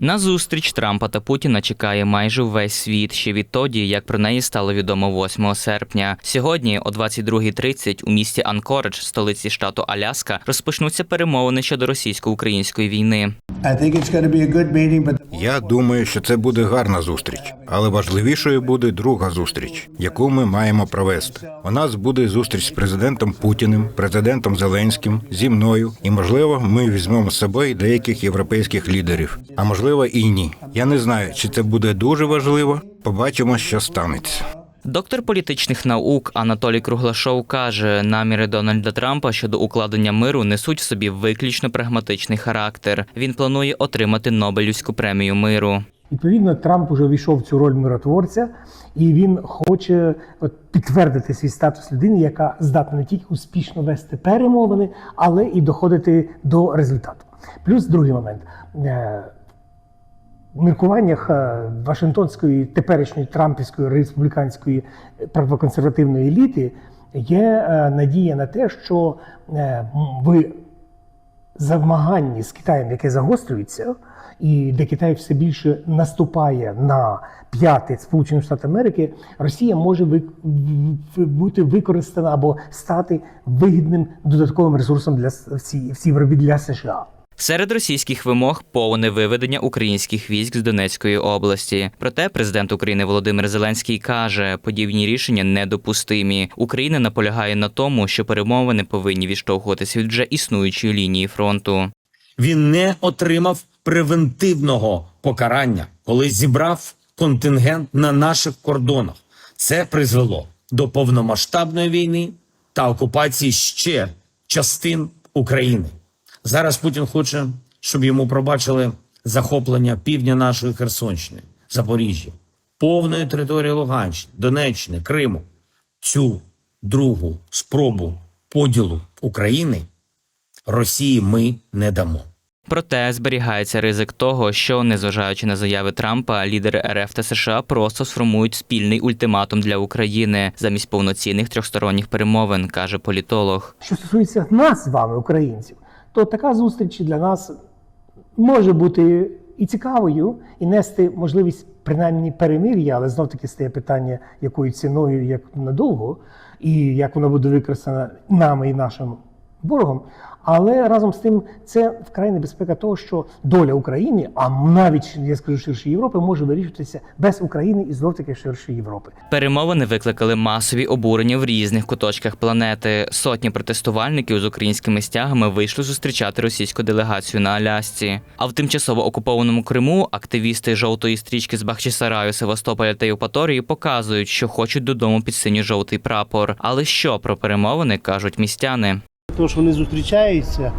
На зустріч Трампа та Путіна чекає майже весь світ ще відтоді, як про неї стало відомо 8 серпня. Сьогодні, о 22.30 у місті Анкоридж, столиці штату Аляска, розпочнуться перемовини щодо російсько-української війни. Я думаю, що це буде гарна зустріч, але важливішою буде друга зустріч, яку ми маємо провести. У нас буде зустріч з президентом Путіним, президентом Зеленським, зі мною, і можливо, ми візьмемо з собою деяких європейських лідерів. А можливо, і ні. Я не знаю, чи це буде дуже важливо. Побачимо, що станеться. Доктор політичних наук Анатолій Круглашов каже, наміри Дональда Трампа щодо укладення миру несуть в собі виключно прагматичний характер. Він планує отримати Нобелівську премію миру. Відповідно, Трамп уже війшов в цю роль миротворця, і він хоче підтвердити свій статус людини, яка здатна не тільки успішно вести перемовини, але і доходити до результату. Плюс другий момент. Е, В міркуваннях е, Вашингтонської теперішньої трампівської республіканської правоконсервативної еліти є е, надія на те, що е, м, в змаганні з Китаєм, яке загострюється, і де Китай все більше наступає на п'яти Сполучених Штатів Америки, Росія може ви- бути використана або стати вигідним додатковим ресурсом для всі, всі для США. Серед російських вимог повне виведення українських військ з Донецької області. Проте президент України Володимир Зеленський каже, подібні рішення недопустимі. Україна наполягає на тому, що перемовини повинні відштовхуватися від вже існуючої лінії фронту. Він не отримав превентивного покарання, коли зібрав контингент на наших кордонах. Це призвело до повномасштабної війни та окупації ще частин України. Зараз Путін хоче, щоб йому пробачили захоплення півдня нашої Херсонщини, Запоріжжя, повної території Луганщини, Донеччини, Криму. Цю другу спробу поділу України Росії ми не дамо. Проте зберігається ризик того, що, незважаючи на заяви Трампа, лідери РФ та США просто сформують спільний ультиматум для України замість повноцінних трьохсторонніх перемовин, каже політолог. Що стосується нас з вами, українців, то така зустріч для нас може бути і цікавою, і нести можливість принаймні перемир'я, але знов таки стає питання, якою ціною, як надовго, і як воно буде використано нами і нашим ворогом. Але разом з тим це вкрай небезпека того, що доля України, а навіть я скажу ширше Європи, може вирішуватися без України і знов таки ширше Європи. Перемовини викликали масові обурення в різних куточках планети. Сотні протестувальників з українськими стягами вийшли зустрічати російську делегацію на Алясці. А в тимчасово окупованому Криму активісти жовтої стрічки з Бахчисараю, Севастополя та Євпаторії показують, що хочуть додому під синьо-жовтий прапор. Але що про перемовини кажуть містяни? Тому що вони зустрічаються,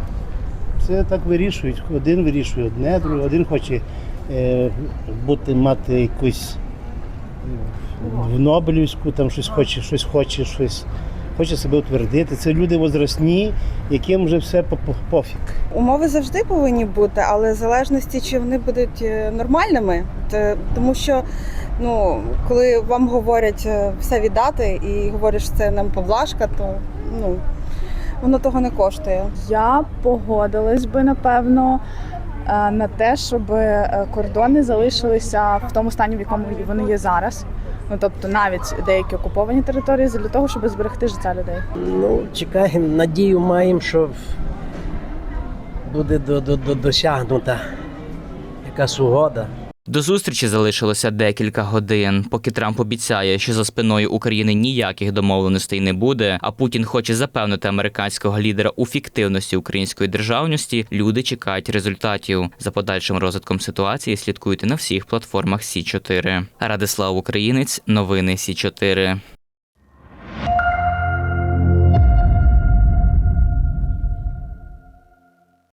це так вирішують. Один вирішує одне, другий, один хоче е, бути, мати якусь в Нобелівську, там щось хоче, щось хоче, щось хоче себе утвердити. Це люди возрастні, яким вже все по- по- пофіг. Умови завжди повинні бути, але в залежності, чи вони будуть е, нормальними, тому що ну, коли вам говорять е, все віддати і говорять, що це нам поблажка, то ну, воно того не коштує. Я погодилась би напевно е, на те, щоб е, кордони залишилися в тому стані, в якому вони є зараз. Ну тобто навіть деякі окуповані території для того, щоб зберегти життя людей. Ну, чекаємо, надію маємо, що буде до, до, до, досягнута якась угода. До зустрічі залишилося декілька годин. Поки Трамп обіцяє, що за спиною України ніяких домовленостей не буде, а Путін хоче запевнити американського лідера у фіктивності української державності. Люди чекають результатів. За подальшим розвитком ситуації слідкуйте на всіх платформах Сі 4 Радислав Українець, новини Сі 4